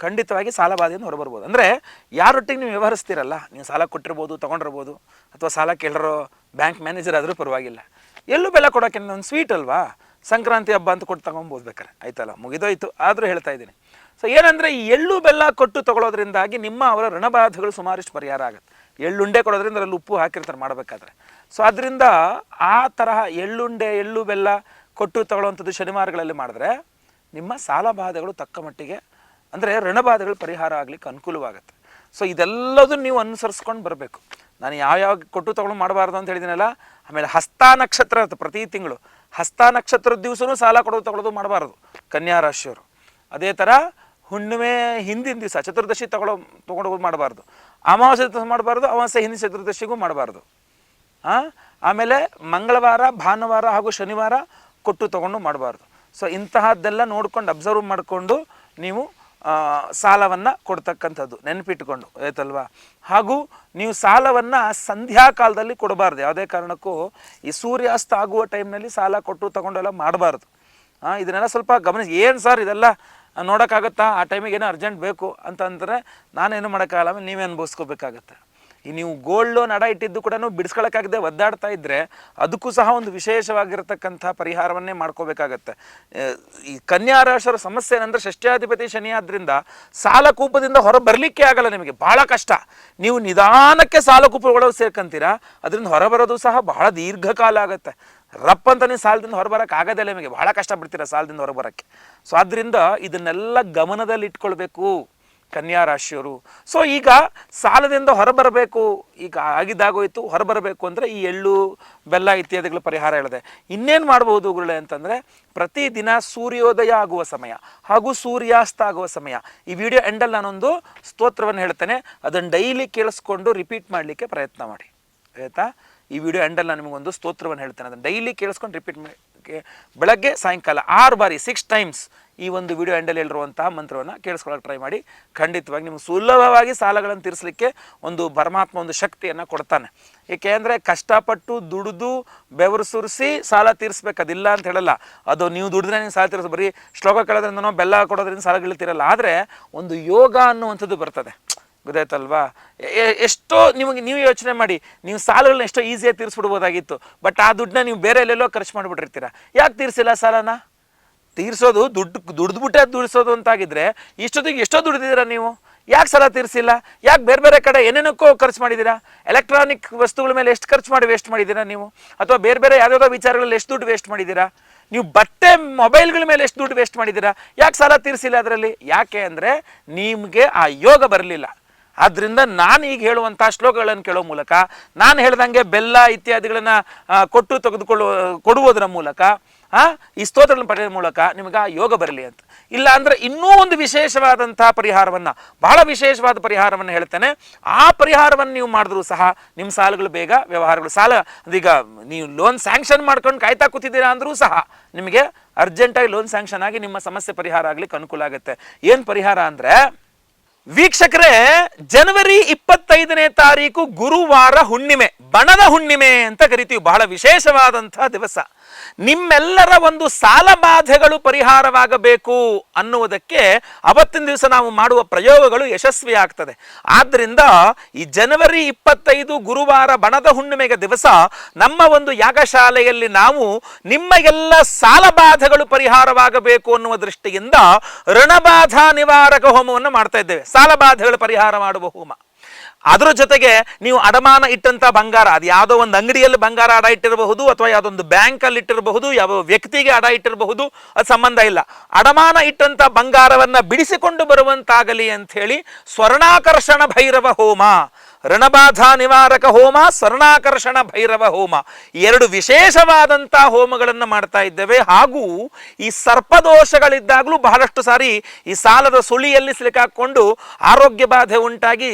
ಖಂಡಿತವಾಗಿ ಸಾಲ ಬಾಧೆಯಿಂದ ಹೊರಬರ್ಬೋದು. ಅಂದರೆ ಯಾರೊಟ್ಟಿಗೆ ನೀವು ವ್ಯವಹರಿಸ್ತೀರಲ್ಲ, ನೀವು ಸಾಲ ಕೊಟ್ಟಿರ್ಬೋದು, ತೊಗೊಂಡಿರ್ಬೋದು, ಅಥವಾ ಸಾಲ ಕೇಳಿರೋ ಬ್ಯಾಂಕ್ ಮ್ಯಾನೇಜರ್ ಆದರೂ ಪರವಾಗಿಲ್ಲ. ಎಳ್ಳು ಬೆಲ್ಲ ಕೊಡೋಕೆ ಒಂದು ಸ್ವೀಟ್ ಅಲ್ವಾ? ಸಂಕ್ರಾಂತಿ ಹಬ್ಬ ಅಂತ ಕೊಟ್ಟು ತಗೊಂಬೋದು ಬೇಕಾರೆ ಆಯ್ತಲ್ಲ, ಮುಗಿದೋಯ್ತು, ಆದರೂ ಹೇಳ್ತಾ ಇದ್ದೀನಿ. ಸೊ ಏನಂದರೆ ಈ ಎಳ್ಳು ಬೆಲ್ಲ ಕೊಟ್ಟು ತಗೊಳ್ಳೋದ್ರಿಂದಾಗಿ ನಿಮ್ಮ ಅವರ ಋಣಬಾಧೆಗಳು ಸುಮಾರಿಷ್ಟು ಪರಿಹಾರ ಆಗುತ್ತೆ. ಎಳ್ಳುಂಡೆ ಕೊಡೋದ್ರಿಂದ ಅದರಲ್ಲಿ ಉಪ್ಪು ಹಾಕಿರ್ತಾರೆ ಮಾಡಬೇಕಾದ್ರೆ. ಸೊ ಅದರಿಂದ ಆ ತರಹ ಎಳ್ಳುಂಡೆ, ಎಳ್ಳು ಬೆಲ್ಲ ಕೊಟ್ಟು ತಗೊಳ್ಳುವಂಥದ್ದು ಶನಿವಾರಗಳಲ್ಲಿ ಮಾಡಿದ್ರೆ ನಿಮ್ಮ ಸಾಲ ಬಾಧೆಗಳು ತಕ್ಕ ಮಟ್ಟಿಗೆ, ಅಂದರೆ ಋಣಬಾಧೆಗಳು ಪರಿಹಾರ ಆಗಲಿಕ್ಕೆ ಅನುಕೂಲವಾಗುತ್ತೆ. ಸೊ ಇದೆಲ್ಲದನ್ನು ನೀವು ಅನುಸರಿಸ್ಕೊಂಡು ಬರಬೇಕು. ನಾನು ಯಾವ್ಯಾವ ಕೊಟ್ಟು ತಗೊಂಡು ಮಾಡಬಾರ್ದು ಅಂತ ಹೇಳಿದ್ದೀನಲ್ಲ ಆಮೇಲೆ ಹಸ್ತ ನಕ್ಷತ್ರ ಪ್ರತಿ ತಿಂಗಳು, ಹಸ್ತ ನಕ್ಷತ್ರದ ದಿವಸನೂ ಸಾಲ ಕೊಡೋದು ತಗೊಳ್ಳೋದು ಮಾಡಬಾರ್ದು, ಕನ್ಯಾ ರಾಶಿಯವರು. ಅದೇ ಥರ ಹುಣ್ಣಿಮೆ ಹಿಂದಿನ ದಿವಸ, ಚತುರ್ದಶಿ ತಗೊಳ್ಳೋ ತೊಗೊಂಡೋಗೋದು ಮಾಡಬಾರ್ದು. ಅಮಾವಾಸ್ಯೆ ಮಾಡಬಾರ್ದು, ಅಮಾವಾಸ್ಯ ಹಿಂದಿನ ಚತುರ್ದಶಿಗೂ ಮಾಡಬಾರ್ದು? ಆಮೇಲೆ ಮಂಗಳವಾರ, ಭಾನುವಾರ ಹಾಗೂ ಶನಿವಾರ ಕೊಟ್ಟು ತಗೊಂಡು ಮಾಡಬಾರ್ದು. ಸೊ ಇಂತಹದ್ದೆಲ್ಲ ನೋಡ್ಕೊಂಡು ಅಬ್ಸರ್ವ್ ಮಾಡಿಕೊಂಡು ನೀವು ಸಾಲವನ್ನು ಕೊಡ್ತಕ್ಕಂಥದ್ದು, ನೆನಪಿಟ್ಕೊಂಡು, ಆಯ್ತಲ್ವಾ? ಹಾಗೂ ನೀವು ಸಾಲವನ್ನು ಸಂಧ್ಯಾ ಕಾಲದಲ್ಲಿ ಕೊಡಬಾರ್ದು. ಯಾವುದೇ ಕಾರಣಕ್ಕೂ ಈ ಸೂರ್ಯಾಸ್ತ ಆಗುವ ಟೈಮ್ನಲ್ಲಿ ಸಾಲ ಕೊಟ್ಟು ತಗೊಂಡೆಲ್ಲ ಮಾಡಬಾರ್ದು. ಇದನ್ನೆಲ್ಲ ಸ್ವಲ್ಪ ಗಮನಿಸಿ. ಏನು ಸರ್ ಇದೆಲ್ಲ ನೋಡೋಕ್ಕಾಗತ್ತಾ? ಆ ಟೈಮಿಗೆ ಏನೋ ಅರ್ಜೆಂಟ್ ಬೇಕು ಅಂತಂದರೆ ನಾನೇನು ಮಾಡೋಕ್ಕಾಗಲ್ಲ, ನೀವೇ ಅನುಭವಿಸ್ಕೋಬೇಕಾಗತ್ತೆ. ಈ ನೀವು ಗೋಲ್ಡ್ ಲೋನ್ ಅಡ ಇಟ್ಟಿದ್ದು ಕೂಡ ಬಿಡಿಸ್ಕೊಳಕ್ಕಾಗದೆ ಒದ್ದಾಡ್ತಾ ಇದ್ದರೆ ಅದಕ್ಕೂ ಸಹ ಒಂದು ವಿಶೇಷವಾಗಿರತಕ್ಕಂಥ ಪರಿಹಾರವನ್ನೇ ಮಾಡ್ಕೋಬೇಕಾಗತ್ತೆ. ಈ ಕನ್ಯಾ ರಾಶರ ಸಮಸ್ಯೆ ಏನಂದ್ರೆ ಷಷ್ಟ್ಯಾಧಿಪತಿ ಶನಿ ಆದ್ರಿಂದ ಸಾಲಕೂಪದಿಂದ ಹೊರ ಬರಲಿಕ್ಕೆ ಆಗಲ್ಲ ನಿಮಗೆ, ಬಹಳ ಕಷ್ಟ. ನೀವು ನಿಧಾನಕ್ಕೆ ಸಾಲಕೂಪಗಳು ಸೇರ್ಕೊಂತೀರಾ, ಅದರಿಂದ ಹೊರಬರೋದು ಸಹ ಬಹಳ ದೀರ್ಘಕಾಲ ಆಗುತ್ತೆ. ರಪ್ಪ ಅಂತ ನೀವು ಸಾಲದಿಂದ ಹೊರಬರಕ್ಕೆ ಆಗೋದಿಲ್ಲ ನಿಮಗೆ, ಬಹಳ ಕಷ್ಟ ಬಿಡ್ತೀರಾ ಸಾಲದಿಂದ ಹೊರಬರಕ್ಕೆ ಸೊ ಆದ್ದರಿಂದ ಇದನ್ನೆಲ್ಲ ಗಮನದಲ್ಲಿ ಇಟ್ಕೊಳ್ಬೇಕು ಕನ್ಯಾ ರಾಶಿಯವರು ಸೊ ಈಗ ಸಾಲದಿಂದ ಹೊರಬರಬೇಕು, ಈಗ ಆಗಿದ್ದಾಗೋಯ್ತು, ಹೊರಬರಬೇಕು ಅಂದರೆ ಈ ಎಳ್ಳು, ಬೆಲ್ಲ ಇತ್ಯಾದಿಗಳ ಪರಿಹಾರ ಹೇಳಿದೆ. ಇನ್ನೇನು ಮಾಡ್ಬೋದು ಗುರುಳೆ ಅಂತಂದರೆ, ಪ್ರತಿದಿನ ಸೂರ್ಯೋದಯ ಆಗುವ ಸಮಯ ಹಾಗೂ ಸೂರ್ಯಾಸ್ತ ಆಗುವ ಸಮಯ. ಈ ವಿಡಿಯೋ ಎಂಡಲ್ಲಿ ನಾನೊಂದು ಸ್ತೋತ್ರವನ್ನು ಹೇಳ್ತೇನೆ. ಅದನ್ನು ಡೈಲಿ ಕೇಳಿಸ್ಕೊಂಡು ರಿಪೀಟ್ ಮಾಡಲಿಕ್ಕೆ ಪ್ರಯತ್ನ ಮಾಡಿ. ಆಯಿತಾ? ಈ ವಿಡಿಯೋ ಎಂಡಲ್ಲಿ ನಾನು ನಿಮಗೊಂದು ಸ್ತೋತ್ರವನ್ನು ಹೇಳ್ತೇನೆ. ಅದನ್ನು ಡೈಲಿ ಕೇಳಿಸ್ಕೊಂಡು ರಿಪೀಟ್ ಮಾಡಿ. ಬೆಳಗ್ಗೆ ಸಾಯಂಕಾಲ ಆರು ಬಾರಿ ಸಿಕ್ಸ್ ಟೈಮ್ಸ್ ಈ ಒಂದು ವಿಡಿಯೋ ಎಂಡಲ್ಲಿ ಹೇಳಿರುವಂತಹ ಮಂತ್ರವನ್ನು ಕೇಳಿಸ್ಕೊಳ್ಳೋಕೆ ಟ್ರೈ ಮಾಡಿ. ಖಂಡಿತವಾಗಿ ನಿಮ್ಗೆ ಸುಲಭವಾಗಿ ಸಾಲಗಳನ್ನು ತೀರಿಸಲಿಕ್ಕೆ ಒಂದು ಪರಮಾತ್ಮ ಒಂದು ಶಕ್ತಿಯನ್ನು ಕೊಡ್ತಾನೆ. ಏಕೆ ಅಂದರೆ ಕಷ್ಟಪಟ್ಟು ದುಡಿದು ಬೆವರು ಸುರಿಸಿ ಸಾಲ ತೀರಿಸ್ಬೇಕು, ಅದಿಲ್ಲ ಅಂತ ಹೇಳಲ್ಲ. ಅದು ನೀವು ದುಡಿದ್ರೆ ನೀವು ಸಾಲ ತೀರಿಸ ಬರೀ ಶ್ಲೋಕ ಕೇಳೋದ್ರಿಂದನೋ, ಬೆಲ್ಲ ಕೊಡೋದ್ರಿಂದ ಸಾಲಗಳು ತೀರಲ್ಲ ಆದರೆ ಒಂದು ಯೋಗ ಅನ್ನುವಂಥದ್ದು ಬರ್ತದೆ. ಗೊತ್ತಾಯ್ತಲ್ವಾ? ಎಷ್ಟೋ ನಿಮಗೆ, ನೀವು ಯೋಚನೆ ಮಾಡಿ, ನೀವು ಸಾಲಗಳನ್ನ ಎಷ್ಟೋ ಈಸಿಯಾಗಿ ತೀರಿಸ್ಬಿಡ್ಬೋದಾಗಿತ್ತು ಬಟ್ ಆ ದುಡ್ಡನ್ನ ನೀವು ಬೇರೆ ಎಲ್ಲೆಲ್ಲೋ ಖರ್ಚು ಮಾಡಿಬಿಟ್ಟಿರ್ತೀರ? ಯಾಕೆ ತೀರಿಸಿಲ್ಲ ಸಾಲನ? ತೀರಿಸೋದು ದುಡ್ಡು ದುಡ್ದುಬಿಟ್ಟೆ ತೀರಿಸೋದು ಅಂತಾಗಿದ್ರೆ, ಇಷ್ಟೊತ್ತಿಗೆ ಎಷ್ಟೋ ದುಡ್ದಿದ್ದೀರಾ ನೀವು? ಯಾಕೆ ಸಾಲ ತೀರಿಸಿಲ್ಲ? ಯಾಕೆ ಬೇರೆ ಬೇರೆ ಕಡೆ ಏನೇನಕ್ಕೋ ಖರ್ಚು ಮಾಡಿದ್ದೀರಾ? ಎಲೆಕ್ಟ್ರಾನಿಕ್ ವಸ್ತುಗಳ ಮೇಲೆ ಎಷ್ಟು ಖರ್ಚು ಮಾಡಿ ವೇಸ್ಟ್ ಮಾಡಿದ್ದೀರಾ ನೀವು? ಅಥವಾ ಬೇರೆ ಬೇರೆ ಯಾವ್ಯಾವ ವಿಚಾರಗಳಲ್ಲಿ ಎಷ್ಟು ದುಡ್ಡು ವೇಸ್ಟ್ ಮಾಡಿದ್ದೀರಾ? ನೀವು ಬಟ್ಟೆ ಮೊಬೈಲ್ಗಳ ಮೇಲೆ ಎಷ್ಟು ದುಡ್ಡು ವೇಸ್ಟ್ ಮಾಡಿದ್ದೀರಾ? ಯಾಕೆ ಸಾಲ ತೀರಿಸಿಲ್ಲ ಅದರಲ್ಲಿ? ಯಾಕೆ ಅಂದರೆ, ನಿಮಗೆ ಆ ಯೋಗ ಬರಲಿಲ್ಲ. ಆದ್ದರಿಂದ ನಾನು ಈಗ ಹೇಳುವಂಥ ಶ್ಲೋಕಗಳನ್ನು ಕೇಳೋ ಮೂಲಕ, ನಾನು ಹೇಳ್ದಂಗೆ ಬೆಲ್ಲ ಇತ್ಯಾದಿಗಳನ್ನು ಕೊಟ್ಟು ತೆಗೆದುಕೊಳ್ಳುವ ಕೊಡುವುದರ ಮೂಲಕ ಈ ಸ್ತೋತ್ರಗಳನ್ನು ಪಡೆಯುವ ಮೂಲಕ ನಿಮಗೆ ಯೋಗ ಬರಲಿ ಅಂತ. ಇಲ್ಲ ಅಂದ್ರೆ ಇನ್ನೂ ಒಂದು ವಿಶೇಷವಾದಂಥ ಪರಿಹಾರವನ್ನ, ಬಹಳ ವಿಶೇಷವಾದ ಪರಿಹಾರವನ್ನು ಹೇಳ್ತೇನೆ. ಆ ಪರಿಹಾರವನ್ನು ನೀವು ಮಾಡಿದ್ರು ಸಹ ನಿಮ್ಮ ಸಾಲಗಳು ಬೇಗ, ವ್ಯವಹಾರಗಳು, ಸಾಲ, ಅದೀಗ ನೀವು ಲೋನ್ ಸ್ಯಾಂಕ್ಷನ್ ಮಾಡ್ಕೊಂಡು ಕಾಯ್ತಾ ಕೂತಿದ್ದೀರಾ ಅಂದ್ರೂ ಸಹ ನಿಮಗೆ ಅರ್ಜೆಂಟಾಗಿ ಲೋನ್ ಸ್ಯಾಂಕ್ಷನ್ ಆಗಿ ನಿಮ್ಮ ಸಮಸ್ಯೆ ಪರಿಹಾರ ಆಗ್ಲಿಕ್ಕೆ ಅನುಕೂಲ ಆಗುತ್ತೆ. ಏನು ಪರಿಹಾರ ಅಂದ್ರೆ ವೀಕ್ಷಕರೇ ಜನವರಿ ಇಪ್ಪತ್ತೈದನೇ ತಾರೀಕು ಗುರುವಾರ ಹುಣ್ಣಿಮೆ ಬಣದ ಹುಣ್ಣಿಮೆ ಅಂತ ಕರಿತೀವಿ. ಬಹಳ ವಿಶೇಷವಾದಂತಹ ದಿವಸ. ನಿಮ್ಮೆಲ್ಲರ ಒಂದು ಸಾಲ ಬಾಧೆಗಳು ಪರಿಹಾರವಾಗಬೇಕು ಅನ್ನುವುದಕ್ಕೆ ಅವತ್ತಿನ ದಿವಸ ನಾವು ಮಾಡುವ ಪ್ರಯೋಗಗಳು ಯಶಸ್ವಿ ಆಗ್ತದೆ ಆದ್ದರಿಂದ ಈ ಜನವರಿ ಇಪ್ಪತ್ತೈದು ಗುರುವಾರ ಬಣದ ಹುಣ್ಣಿಮೆಗೆ ದಿವಸ ನಮ್ಮ ಒಂದು ಯಾಗಶಾಲೆಯಲ್ಲಿ ನಾವು ನಿಮ್ಮ ಎಲ್ಲ ಸಾಲ ಬಾಧೆಗಳು ಪರಿಹಾರವಾಗಬೇಕು ಅನ್ನುವ ದೃಷ್ಟಿಯಿಂದ ಋಣಬಾಧ ನಿವಾರಕ ಹೋಮವನ್ನು ಮಾಡ್ತಾ ಇದ್ದೇವೆ. ಸಾಲ ಬಾಧೆಗಳು ಪರಿಹಾರ ಮಾಡುವ ಹೋಮ. ಅದರ ಜೊತೆಗೆ ನೀವು ಅಡಮಾನ ಇಟ್ಟಂತ ಬಂಗಾರ, ಅದು ಯಾವುದೋ ಒಂದು ಅಂಗಡಿಯಲ್ಲಿ ಬಂಗಾರ ಅಡ ಇಟ್ಟಿರಬಹುದು ಅಥವಾ ಯಾವುದೊಂದು ಬ್ಯಾಂಕ್ ಅಲ್ಲಿ ಇಟ್ಟಿರಬಹುದು, ಯಾವ ವ್ಯಕ್ತಿಗೆ ಅಡ ಇಟ್ಟಿರಬಹುದು, ಅದು ಸಂಬಂಧ ಇಲ್ಲ. ಅಡಮಾನ ಇಟ್ಟಂತ ಬಂಗಾರವನ್ನ ಬಿಡಿಸಿಕೊಂಡು ಬರುವಂತಾಗಲಿ ಅಂತ ಹೇಳಿ ಸ್ವರ್ಣಾಕರ್ಷಣ ಭೈರವ ಹೋಮ. ಋಣಬಾಧ ನಿವಾರಕ ಹೋಮ ಸ್ವರ್ಣಾಕರ್ಷಣ ಭೈರವ ಹೋಮ. ಎರಡು ವಿಶೇಷವಾದಂತಹ ಹೋಮಗಳನ್ನು ಮಾಡ್ತಾ ಇದ್ದೇವೆ. ಹಾಗೂ ಈ ಸರ್ಪದೋಷಗಳಿದ್ದಾಗಲೂ ಬಹಳಷ್ಟು ಸಾರಿ ಈ ಸಾಲದ ಸುಳಿಯಲ್ಲಿ ಸಿಲುಕಾಕೊಂಡು ಆರೋಗ್ಯ ಬಾಧೆ ಉಂಟಾಗಿ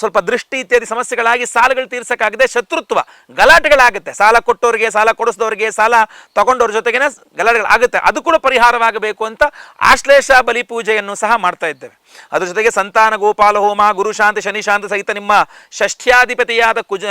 ಸ್ವಲ್ಪ ದೃಷ್ಟಿ ಇತ್ಯಾದಿ ಸಮಸ್ಯೆಗಳಾಗಿ ಸಾಲಗಳು ತೀರ್ಸಕ್ಕಾಗದೆ ಶತ್ರುತ್ವ ಗಲಾಟೆಗಳಾಗುತ್ತೆ. ಸಾಲ ಕೊಟ್ಟವರಿಗೆ ಸಾಲ ಕೊಡಿಸಿದವರಿಗೆ, ಸಾಲ ತಗೊಂಡವ್ರ ಜೊತೆಗೇನೆ ಗಲಾಟೆಗಳಾಗುತ್ತೆ. ಅದು ಕೂಡ ಪರಿಹಾರವಾಗಬೇಕು ಅಂತ ಆಶ್ಲೇಷ ಬಲಿ ಪೂಜೆಯನ್ನು ಸಹ ಮಾಡ್ತಾ ಇದ್ದೇವೆ. ಅದ್ರ ಜೊತೆಗೆ ಸಂತಾನ ಗೋಪಾಲ ಹೋಮ ಗುರುಶಾಂತಿ ಶನಿಶಾಂತಿ ಸಹಿತ ನಿಮ್ಮ ಷಷ್ಠ್ಯಾಧಿಪತಿಯಾದ ಕುಜ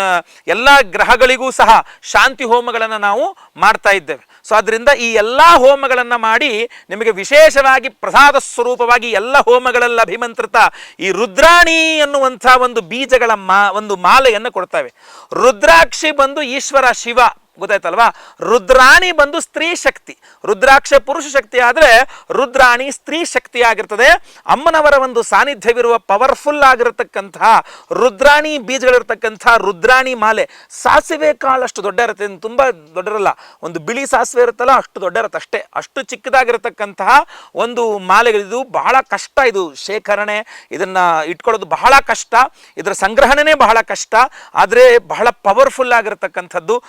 ಎಲ್ಲ ಗ್ರಹಗಳಿಗೂ ಸಹ ಶಾಂತಿ ಹೋಮಗಳನ್ನು ನಾವು ಮಾಡ್ತಾ ಇದ್ದೇವೆ. ಸೊ ಅದರಿಂದ ಈ ಎಲ್ಲ ಹೋಮಗಳನ್ನು ಮಾಡಿ ನಿಮಗೆ ವಿಶೇಷವಾಗಿ ಪ್ರಸಾದ ಸ್ವರೂಪವಾಗಿ ಎಲ್ಲ ಹೋಮಗಳಲ್ಲಿ ಅಭಿಮಂತ್ರಿತ ಈ ರುದ್ರಾಣಿ ಎನ್ನುವಂಥ ಒಂದು ಬೀಜಗಳ ಮಾ, ಒಂದು ಮಾಲೆಯನ್ನು ಕೊಡ್ತವೆ. ರುದ್ರಾಕ್ಷಿ ಬಂದು ಈಶ್ವರ ಶಿವ. ಗೊತ್ತಾಯ್ತಲ್ವಾ? ರುದ್ರಾಣಿ ಬಂದು ಸ್ತ್ರೀ ಶಕ್ತಿ. ರುದ್ರಾಕ್ಷ ಪುರುಷ ಶಕ್ತಿ ಆದರೆ ರುದ್ರಾಣಿ ಸ್ತ್ರೀ ಶಕ್ತಿ ಆಗಿರ್ತದೆ. ಅಮ್ಮನವರ ಒಂದು ಸಾನ್ನಿಧ್ಯವಿರುವ ಪವರ್ಫುಲ್ ಆಗಿರತಕ್ಕಂತಹ ರುದ್ರಾಣಿ ಬೀಜಗಳಿರ್ತಕ್ಕಂತಹ ರುದ್ರಾಣಿ ಮಾಲೆ. ಸಾಸಿವೆ ಕಾಳಷ್ಟು ದೊಡ್ಡ ಇರುತ್ತೆ. ತುಂಬ ದೊಡ್ಡರಲ್ಲ. ಒಂದು ಬಿಳಿ ಸಾಸಿವೆ ಇರುತ್ತಲ್ಲ, ಅಷ್ಟು ದೊಡ್ಡ ಇರುತ್ತೆ ಅಷ್ಟೇ. ಅಷ್ಟು ಚಿಕ್ಕದಾಗಿರತಕ್ಕಂತಹ ಒಂದು ಮಾಲೆಗಳಿದು ಬಹಳ ಕಷ್ಟ ಇದು ಶೇಖರಣೆ. ಇದನ್ನ ಇಟ್ಕೊಳ್ಳೋದು ಬಹಳ ಕಷ್ಟ. ಇದರ ಸಂಗ್ರಹಣೆನೇ ಬಹಳ ಕಷ್ಟ. ಆದರೆ ಬಹಳ ಪವರ್ಫುಲ್ ಆಗಿರತಕ್ಕಂಥದ್ದು.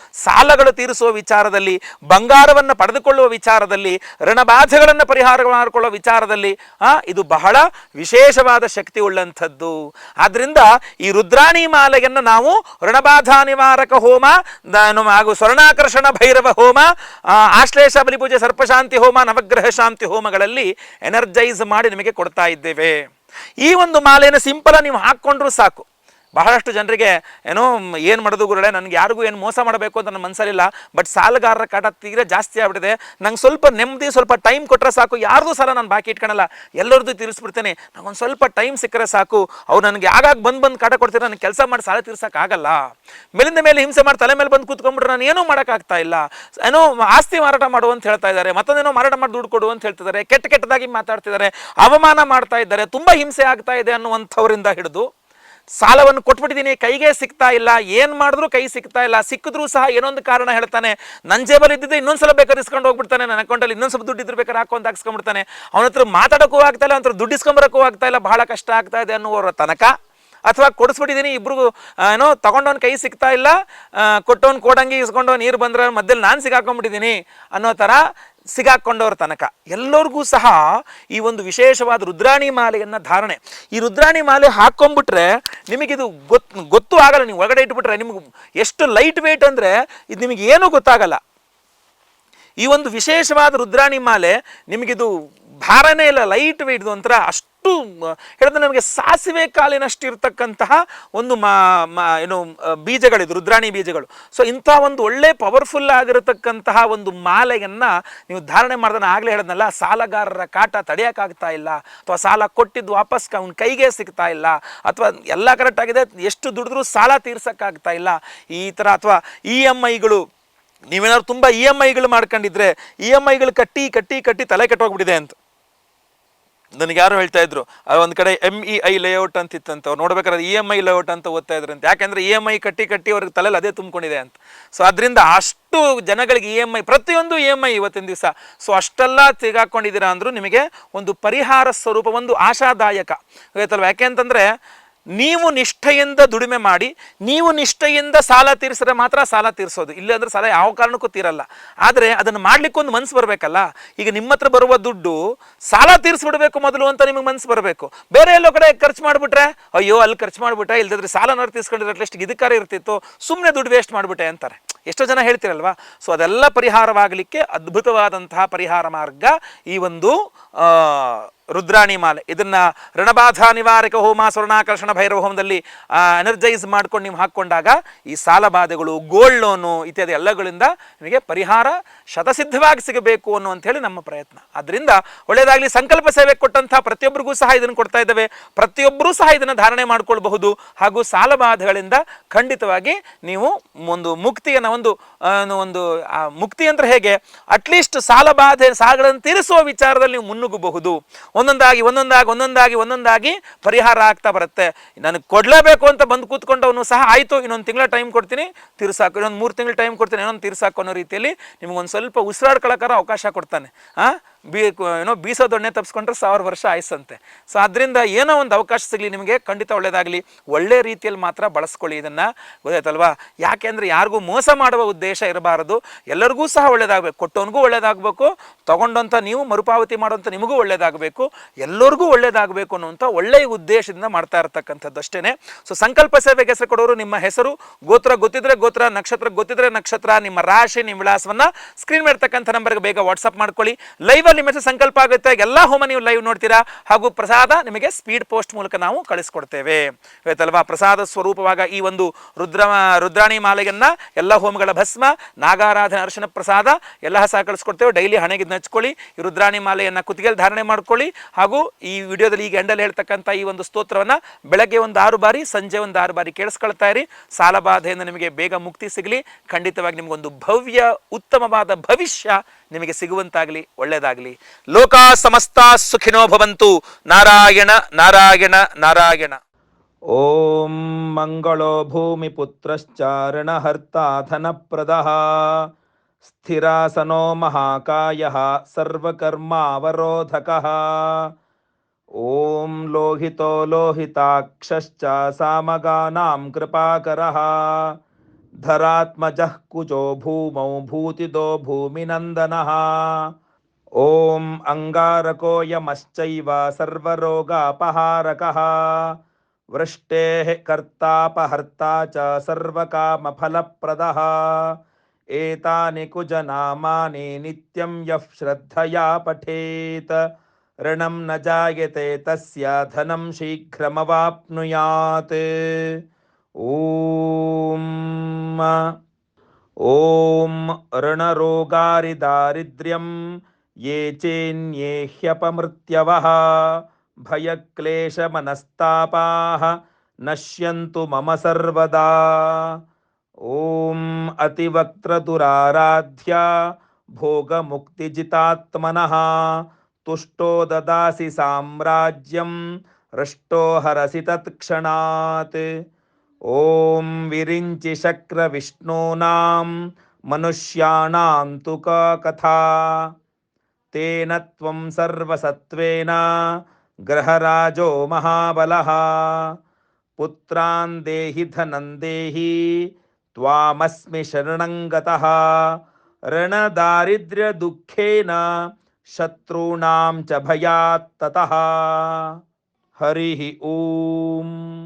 ಸಾಲಗಳು ತೀರಿಸುವ ವಿಚಾರದಲ್ಲಿ, ಬಂಗಾರವನ್ನು ಪಡೆದುಕೊಳ್ಳುವ ವಿಚಾರದಲ್ಲಿ, ಋಣಬಾಧೆಗಳನ್ನು ಪರಿಹಾರ ಮಾಡಿಕೊಳ್ಳುವ ವಿಚಾರದಲ್ಲಿ ಇದು ಬಹಳ ವಿಶೇಷವಾದ ಶಕ್ತಿ ಉಳ್ಳಂಥದ್ದು. ಆದ್ದರಿಂದ ಈ ರುದ್ರಾಣಿ ಮಾಲೆಯನ್ನು ನಾವು ಋಣಬಾಧಾ ನಿವಾರಕ ಹೋಮ ಹಾಗೂ ಸ್ವರ್ಣಾಕರ್ಷಣ ಭೈರವ ಹೋಮ ಆಶ್ಲೇಷ ಬಲಿಪೂಜೆ ಸರ್ಪಶಾಂತಿ ಹೋಮ, ನವಗ್ರಹ ಶಾಂತಿ ಹೋಮಗಳಲ್ಲಿ ಎನರ್ಜೈಸ್ ಮಾಡಿ ನಿಮಗೆ ಕೊಡ್ತಾ ಇದ್ದೇವೆ. ಈ ಒಂದು ಮಾಲೆಯನ್ನು ಸಿಂಪಲ್ ನೀವು ಹಾಕ್ಕೊಂಡ್ರು ಸಾಕು. ಬಹಳಷ್ಟು ಜನರಿಗೆ ಏನೋ ಏನು ಮಾಡೋದು ಗುರುಳೆ ನನಗೆ ಯಾರಿಗೂ ಏನು ಮೋಸ ಮಾಡಬೇಕು ಅಂತ ನನ್ನ ಮನಸ್ಸಲ್ಲಿಲ್ಲ ಬಟ್ ಸಾಲಗಾರರ ಕಾಟ ತೀರ ಜಾಸ್ತಿ ಆಗ್ಬಿಟ್ಟಿದೆ. ನಂಗೆ ಸ್ವಲ್ಪ ನೆಮ್ಮದಿ, ಸ್ವಲ್ಪ ಟೈಮ್ ಕೊಟ್ಟರೆ ಸಾಕು. ಯಾರ್ದು ಸಾಲ ನಾನು ಬಾಕಿ ಇಟ್ಕೊಳಲ್ಲ. ಎಲ್ಲರದ್ದು ತೀರಿಸ್ಬಿಡ್ತೇನೆ. ನಂಗೊಂದು ಸ್ವಲ್ಪ ಟೈಮ್ ಸಿಕ್ಕರೆ ಸಾಕು. ಅವ್ರು ನನಗೆ ಆಗಾಗ ಬಂದು ಬಂದು ಕಾಟ ಕೊಡ್ತೀರ ನನಗೆ ಕೆಲಸ ಮಾಡಿ ಸಾಲ ತೀರ್ಸೋಕ್ಕಾಗಲ್ಲ ಮೇಲಿಂದ ಮೇಲೆ ಹಿಂಸೆ ಮಾಡಿ ತಲೆ ಮೇಲೆ ಬಂದು ಕೂತ್ಕೊಂಡ್ಬಿಟ್ರೆ ನಾನು ಏನೂ ಮಾಡೋಕ್ಕಾಗ್ತಾ ಇಲ್ಲ. ಏನೋ ಆಸ್ತಿ ಮಾರಾಟ ಮಾಡು ಅಂತ ಹೇಳ್ತಾ ಇದ್ದಾರೆ. ಮತ್ತೊಂದೇನೋ ಮಾರಾಟ ಮಾಡಿ ದುಡ್ಡು ಕೊಡು ಅಂತ ಹೇಳ್ತಿದ್ದಾರೆ. ಕೆಟ್ಟ ಕೆಟ್ಟದಾಗಿ ಮಾತಾಡ್ತಿದ್ದಾರೆ. ಅವಮಾನ ಮಾಡ್ತಾ ಇದ್ದಾರೆ. ತುಂಬ ಹಿಂಸೆ ಆಗ್ತಾ ಇದೆ ಅನ್ನುವಂಥವರಿಂದ ಹಿಡಿದು ಸಾಲವನ್ನು ಕೊಟ್ಬಿಟ್ಟಿದ್ದೀನಿ, ಕೈಗೆ ಸಿಗ್ತಾ ಇಲ್ಲ, ಏನು ಮಾಡಿದ್ರು ಕೈ ಸಿಗ್ತಾ ಇಲ್ಲ, ಸಿಕ್ಕಿದ್ರೂ ಸಹ ಏನೊಂದು ಕಾರಣ ಹೇಳ್ತಾನೆ ನನ್ನ ಜೇಬಲ್ಲಿ ಇದ್ದಿದ್ದೆ ಇನ್ನೊಂದ್ಸಲ ಬೇಕಾದ್ರೆ ಇಸ್ಕೊಂಡು ಹೋಗ್ಬಿಡ್ತಾನೆ, ನನ್ನ ಅಕೌಂಟಲ್ಲಿ ಇನ್ನೊಂದು ಸ್ವಲ್ಪ ದುಡ್ಡು ಇದ್ರೆ ಬೇಕಾದ್ರೆ ಹಾಕೊಂಡು ಹಾಕ್ಸ್ಕೊಂಡ್ಬಿಡ್ತಾನೆ. ಅವನ ಹತ್ರ ಮಾತಾಡೋಕ್ಕೂ ಆಗ್ತಾ ಇಲ್ಲ, ಅವನ ದುಡ್ಡು ಇಸ್ಕೊಂಬರೋಕ್ಕೂ ಆಗ್ತಾ ಇಲ್ಲ, ಬಹಳ ಕಷ್ಟ ಆಗ್ತಾ ಇದೆ ಅನ್ನುವರ ತನಕ. ಅಥವಾ ಕೊಡಿಸ್ಬಿಟ್ಟಿದ್ದೀನಿ, ಇಬ್ರಿಗೂ ಏನೋ ತಗೊಂಡವನ್ ಕೈ ಸಿಗ್ತಾ ಇಲ್ಲ ಕೊಟ್ಟವನ್ ಕೋಡಂಗಿ ಇಸ್ಕೊಂಡು ನೀರು ಬಂದ್ರೆ ಮಧ್ಯದಲ್ಲಿ ನಾನು ಸಿಗಾಕೊಂಡ್ಬಿಟ್ಟಿದ್ದೀನಿ ಅನ್ನೋ ಥರ ಸಿಗಾಕೊಂಡವ್ರ ತನಕ. ಎಲ್ಲರಿಗೂ ಸಹ ಈ ಒಂದು ವಿಶೇಷವಾದ ರುದ್ರಾಣಿ ಮಾಲೆಯನ್ನು ಧಾರಣೆ. ಈ ರುದ್ರಾಣಿ ಮಾಲೆ ಹಾಕೊಂಡ್ಬಿಟ್ರೆ ನಿಮಗಿದು ಗೊತ್ತು ಗೊತ್ತೂ ಆಗಲ್ಲ. ನೀವು ಒಳಗಡೆ ಇಟ್ಬಿಟ್ರೆ ನಿಮ್ಗೆ ಎಷ್ಟು ಲೈಟ್ ವೇಟ್ ಅಂದರೆ ಇದು ನಿಮಗೆ ಏನೂ ಗೊತ್ತಾಗಲ್ಲ. ಈ ಒಂದು ವಿಶೇಷವಾದ ರುದ್ರಾಣಿ ಮಾಲೆ ನಿಮಗಿದು ಭಾರನೇ ಇಲ್ಲ ಲೈಟ್ ವೇಟ್ ಇದು ಒಂಥರ ಅಷ್ಟು ಹೇಳಿದ್ರೆ ನಮಗೆ ಸಾಸಿವೆ ಕಾಲಿನಷ್ಟು ಇರತಕ್ಕಂತಹ ಒಂದು ಮಾ ಏನು ಬೀಜಗಳಿದು, ರುದ್ರಾಣಿ ಬೀಜಗಳು. ಸೊ ಇಂಥ ಒಂದು ಒಳ್ಳೆ ಪವರ್ಫುಲ್ ಆಗಿರತಕ್ಕಂತಹ ಒಂದು ಮಾಲೆಯನ್ನು ನೀವು ಧಾರಣೆ ಮಾಡಿದ್ರೆ ಆಗಲೇ ಹೇಳಿದ್ನಲ್ಲ, ಸಾಲಗಾರರ ಕಾಟ ತಡೆಯೋಕ್ಕಾಗ್ತಾ ಇಲ್ಲ, ಅಥವಾ ಸಾಲ ಕೊಟ್ಟಿದ್ದು ವಾಪಸ್ ಅವ್ನ ಕೈಗೆ ಸಿಗ್ತಾ ಇಲ್ಲ, ಅಥವಾ ಎಲ್ಲ ಕರೆಕ್ಟ್ ಆಗಿದೆ, ಎಷ್ಟು ದುಡಿದ್ರೂ ಸಾಲ ತೀರ್ಸೋಕ್ಕಾಗ್ತಾ ಇಲ್ಲ, ಈ ಥರ ಅಥವಾ ಇ ಎಂ ಐಗಳು ನೀವೇನಾದ್ರು ತುಂಬ ಇ ಎಂ ಐಗಳು ಮಾಡ್ಕೊಂಡಿದ್ರೆ ಇ ಎಂ ಐಗಳು ಕಟ್ಟಿ ಕಟ್ಟಿ ಕಟ್ಟಿ ತಲೆ ಕೆಟ್ಟೋಗ್ಬಿಟ್ಟಿದೆ ಅಂತ. ನನಗೆ ಯಾರು ಹೇಳ್ತಾ ಇದ್ರು ಒಂದು ಕಡೆ ಎಂ ಇ ಐ ಲೇಔಟ್ ಅಂತ ಇತ್ತಂತ, ಅವ್ರು ನೋಡ್ಬೇಕಾದ್ರೆ ಇ ಎಂ ಐ ಲೇಔಟ್ ಅಂತ ಓದ್ತಾ ಇದ್ರಂತ ಯಾಕೆಂದ್ರೆ ಇ ಎಂ ಐ ಕಟ್ಟಿ ಕಟ್ಟಿ ಅವ್ರಿಗೆ ತಲೆಯಲ್ಲಿ ಅದೇ ತುಂಬಿಕೊಂಡಿದೆ ಅಂತ. ಸೊ ಅದರಿಂದ ಅಷ್ಟು ಜನಗಳಿಗೆ ಇ ಎಂ ಐ ಪ್ರತಿಯೊಂದು ಇ ಎಂ ಐ ಇವತ್ತಿನ ದಿವಸ. ಸೊ ಅಷ್ಟೆಲ್ಲ ತೆಗಾಕೊಂಡಿದ್ದೀರಾ ಅಂದರೂ ನಿಮಗೆ ಒಂದು ಪರಿಹಾರ ಸ್ವರೂಪ, ಒಂದು ಆಶಾದಾಯಕ. ಗೊತ್ತಲ್ವ ಯಾಕೆ ಅಂತಂದ್ರೆ ನೀವು ನಿಷ್ಠೆಯಿಂದ ದುಡಿಮೆ ಮಾಡಿ, ನೀವು ನಿಷ್ಠೆಯಿಂದ ಸಾಲ ತೀರಿಸಿದ್ರೆ ಮಾತ್ರ ಸಾಲ ತೀರಿಸೋದು. ಇಲ್ಲಾಂದ್ರೆ ಸಾಲ ಯಾವ ಕಾರಣಕ್ಕೂ ತೀರಲ್ಲ. ಆದರೆ ಅದನ್ನು ಮಾಡ್ಲಿಕ್ಕೆ ಒಂದು ಮನ್ಸು ಬರಬೇಕಲ್ಲ? ಈಗ ನಿಮ್ಮ ಹತ್ರ ಬರುವ ದುಡ್ಡು ಸಾಲ ತೀರಿಸ್ಬಿಡ್ಬೇಕು ಮೊದಲು ಅಂತ ನಿಮಗೆ ಮನ್ಸು ಬರಬೇಕು. ಬೇರೆ ಎಲ್ಲೋ ಕಡೆ ಖರ್ಚು ಮಾಡಿಬಿಟ್ರೆ, ಅಯ್ಯೋ, ಅಲ್ಲಿ ಖರ್ಚು ಮಾಡಿಬಿಟ್ಟೆ ಸಾಲ ತೀರಿಸ್ಕೊಂಡಿದ್ರೆ ಅಟ್ಲೀಸ್ಟ್ ಇದಕ್ಕಾರ ಇರ್ತಿತ್ತು ಸುಮ್ಮನೆ ದುಡ್ಡು ವೇಸ್ಟ್ ಮಾಡಿಬಿಟ್ಟೆ ಅಂತಾರೆ. ಎಷ್ಟೋ ಜನ ಹೇಳ್ತಿರಲ್ವಾ? ಸೊ ಅದೆಲ್ಲ ಪರಿಹಾರವಾಗಲಿಕ್ಕೆ ಅದ್ಭುತವಾದಂತಹ ಪರಿಹಾರ ಮಾರ್ಗ ಈ ಒಂದು ರುದ್ರಾಣಿ ಮಾಲೆ. ಇದನ್ನು ಋಣಬಾಧಾ ನಿವಾರಕ ಹೋಮ, ಸ್ವರ್ಣಾಕರ್ಷಣ, ಭೈರವ ಹೋಮದಲ್ಲಿ ಎನರ್ಜೈಸ್ ಮಾಡ್ಕೊಂಡು ನೀವು ಹಾಕ್ಕೊಂಡಾಗ ಈ ಸಾಲ ಬಾಧೆಗಳು ಗೋಲ್ಡ್ ಲೋನು ಇತ್ಯಾದಿ ಎಲ್ಲಗಳಿಂದ ನಿಮಗೆ ಪರಿಹಾರ ಶತಸಿದ್ಧವಾಗಿ ಸಿಗಬೇಕು ಅನ್ನುವಂತ ಹೇಳಿ ನಮ್ಮ ಪ್ರಯತ್ನ. ಅದರಿಂದ ಒಳ್ಳೆಯದಾಗಲಿ ಸಂಕಲ್ಪ ಸೇವೆ ಕೊಟ್ಟಂಥ ಪ್ರತಿಯೊಬ್ಬರಿಗೂ ಸಹ ಇದನ್ನು ಕೊಡ್ತಾ ಇದ್ದೇವೆ. ಪ್ರತಿಯೊಬ್ಬರೂ ಸಹ ಇದನ್ನು ಧಾರಣೆ ಮಾಡಿಕೊಳ್ಬಹುದು. ಹಾಗೂ ಸಾಲ ಬಾಧೆಗಳಿಂದ ಖಂಡಿತವಾಗಿ ನೀವು ಒಂದು ಮುಕ್ತಿಯನ್ನು, ಒಂದು ಒಂದು ಮುಕ್ತಿ ಅಂದರೆ ಹೇಗೆ? ಅಟ್ಲೀಸ್ಟ್ ಸಾಲ ಬಾಧೆ ಸಾಲಗಳನ್ನು ತೀರಿಸುವ ವಿಚಾರದಲ್ಲಿ ನೀವು ಮುನ್ನುಗ್ಗಬಹುದು. ಒಂದೊಂದಾಗಿ ಒಂದೊಂದಾಗಿ ಒಂದೊಂದಾಗಿ ಒಂದೊಂದಾಗಿ ಪರಿಹಾರ ಆಗ್ತಾ ಬರುತ್ತೆ. ನನಗೆ ಕೊಡಲೇಬೇಕು ಅಂತ ಬಂದು ಕೂತ್ಕೊಂಡವನು ಸಹ ಆಯಿತು, ಇನ್ನೊಂದು ತಿಂಗಳ ಟೈಮ್ ಕೊಡ್ತೀನಿ, ತೀರ್ಸಾಕು, ಇನ್ನೊಂದು ಮೂರು ತಿಂಗಳು ಟೈಮ್ ಕೊಡ್ತೀನಿ, ಇನ್ನೊಂದು ತೀರ್ಸಾಕು ಅನ್ನೋ ರೀತಿಯಲ್ಲಿ ನಿಮ್ಗೊಂದು ಸ್ವಲ್ಪ ಉಸಿರಾಡ್ಕೊಳ್ಳೋಕ್ಕಾರ ಅವಕಾಶ ಕೊಡ್ತಾನೆ. ಹಾಂ ಬೀ ಏನೋ ಬೀಸೋ ದೊಣ್ಣೆ ತಪ್ಪಿಸ್ಕೊಂಡ್ರೆ ಸಾವಿರ ವರ್ಷ ಆಯ್ಸಂತೆ. ಸೊ ಅದರಿಂದ ಏನೋ ಒಂದು ಅವಕಾಶ ಸಿಗಲಿ ನಿಮಗೆ, ಖಂಡಿತ ಒಳ್ಳೇದಾಗಲಿ. ಒಳ್ಳೆ ರೀತಿಯಲ್ಲಿ ಮಾತ್ರ ಬಳಸ್ಕೊಳ್ಳಿ ಇದನ್ನು. ಗೊತ್ತಾಯ್ತಲ್ವಾ? ಯಾಕೆಂದರೆ ಯಾರಿಗೂ ಮೋಸ ಮಾಡುವ ಉದ್ದೇಶ ಇರಬಾರದು. ಎಲ್ಲರಿಗೂ ಸಹ ಒಳ್ಳೆಯದಾಗಬೇಕು ಕೊಟ್ಟವನಿಗೂ ಒಳ್ಳೇದಾಗಬೇಕು. ತೊಗೊಂಡಂಥ ನೀವು ಮರುಪಾವತಿ ಮಾಡೋಂಥ ನಿಮಗೂ ಒಳ್ಳೆಯದಾಗಬೇಕು ಎಲ್ಲರಿಗೂ ಒಳ್ಳೆಯದಾಗಬೇಕು ಅನ್ನುವಂಥ ಒಳ್ಳೆಯ ಉದ್ದೇಶದಿಂದ ಮಾಡ್ತಾ ಇರತಕ್ಕಂಥದ್ದು ಅಷ್ಟೇ ಸೊ ಸಂಕಲ್ಪ ಸೇವೆಗೆ ಹೆಸರು ಕೊಡೋರು ನಿಮ್ಮ ಹೆಸರು. ಗೋತ್ರ ಗೊತ್ತಿದ್ರೆ ಗೋತ್ರ, ನಕ್ಷತ್ರ ಗೊತ್ತಿದ್ರೆ ನಕ್ಷತ್ರ. ನಿಮ್ಮ ರಾಶಿ, ನಿಮ್ಮ ವಿಳಾಸವನ್ನು ಸ್ಕ್ರೀನ್ ಮಾಡ್ತಕ್ಕಂಥ ನಂಬರ್ಗೆ ಬೇಗ ವಾಟ್ಸಪ್ ಮಾಡ್ಕೊಳ್ಳಿ. ಲೈವ್ ಮೆಸೇಜ್ ಸಂಕಲ್ಪ ಆಗುತ್ತೆ. ಎಲ್ಲ ಹೋಮ ನೀವು ಲೈವ್ ನೋಡ್ತೀರಾ? ಹಾಗೂ ಪ್ರಸಾದ ನಿಮಗೆ ಸ್ಪೀಡ್ ಪೋಸ್ಟ್ ಮೂಲಕ ನಾವು ಕಳಿಸ್ಕೊಡ್ತೇವೆ. ಆಯ್ತಲ್ವಾ ಪ್ರಸಾದ ಸ್ವರೂಪವಾಗ ಈ ಒಂದು ರುದ್ರ, ರುದ್ರಾಣಿ ಮಾಲೆಯನ್ನ ಎಲ್ಲ ಹೋಮಗಳ ಭಸ್ಮ, ನಾಗಾರಾಧನ, ಅರ್ಶನ ಪ್ರಸಾದ ಎಲ್ಲ ಸಹ ಕಳಿಸ್ಕೊಡ್ತೇವೆ. ಡೈಲಿ ಹಣೆಗೆ ಹಚ್ಕೊಳ್ಳಿ ಈ ರುದ್ರಾಣಿ ಮಾಲೆಯನ್ನ ಕುತ್ತಿಗೆಯಲ್ಲಿ ಧಾರಣೆ ಮಾಡ್ಕೊಳ್ಳಿ, ಹಾಗೂ ಈ ವಿಡಿಯೋದಲ್ಲಿ ಈಗ ಎಂಡಲ್ಲಿ ಹೇಳ್ತಕ್ಕಂಥ ಈ ಒಂದು ಸ್ತೋತ್ರವನ್ನ ಬೆಳಗ್ಗೆ ಒಂದು ಆರು ಬಾರಿ, ಸಂಜೆ ಒಂದು ಆರು ಬಾರಿ ಕೇಳಿಸ್ಕೊಳ್ತಾ ಇರಿ. ಸಾಲ ಬಾಧೆಯಿಂದ ನಿಮಗೆ ಬೇಗ ಮುಕ್ತಿ ಸಿಗಲಿ. ಖಂಡಿತವಾಗಿ ನಿಮಗೊಂದು ಭವ್ಯ, ಉತ್ತಮವಾದ ಭವಿಷ್ಯ ನಿಮಗೆ ಸಿಗುವಂತಾಗಲಿ. ಒಳ್ಳೆಯದಾಗಲಿ ಲೋಕ ಸಮಸ್ತ ಸುಖಿನೋ ಭವಂತು ನಾರಾಯಣ ನಾರಾಯಣ ನಾರಾಯಣ ॐ मङ्गलो भूमिपुत्रश्चारणहर्ता धनप्रदः स्थिरासनो महाकायः सर्वकर्मावरोधकः ॐ लोहितो लोहिताक्षश्च सामगानां कृपाकरः धरात्मजः कुजो भूमौ भूतिदो भूमिनन्दनः ॐ अङ्गारको यमश्चैव सर्वरोगापहारकः। वृष्टेः कर्तापहर्ता च सर्वकामफलप्रदः। एतानि कुजनामानि नित्यं यः श्रद्धया पठेत्। ऋणं न जायते तस्य धनं शीघ्रमवाप्नुयात्। ॐ ॐ ऋणरोगारिदारिद्र्यं ये चेन्ये ह्यपमृत्यवः, भयक्लेशमनस्तापाः, नश्यन्तु मम सर्वदा। ॐ अतिवक्त्रदुराराध्या भोगमुक्तिजितात्मनः, तुष्टो ददासि साम्राज्यं, हृष्टो हरसि तत्क्षणात्। ॐ विरिञ्चि शक्रविष्णूनां, मनुष्याणां तु का कथा। तेन त्वं सर्वसत्त्वेन ग्रहराजो महाबलः। पुत्रान् देहि, धनं देहि, त्वामस्मि शरणं गतः। ऋणदारिद्र्यदुःखेन शत्रूणां च हरिः ॐ।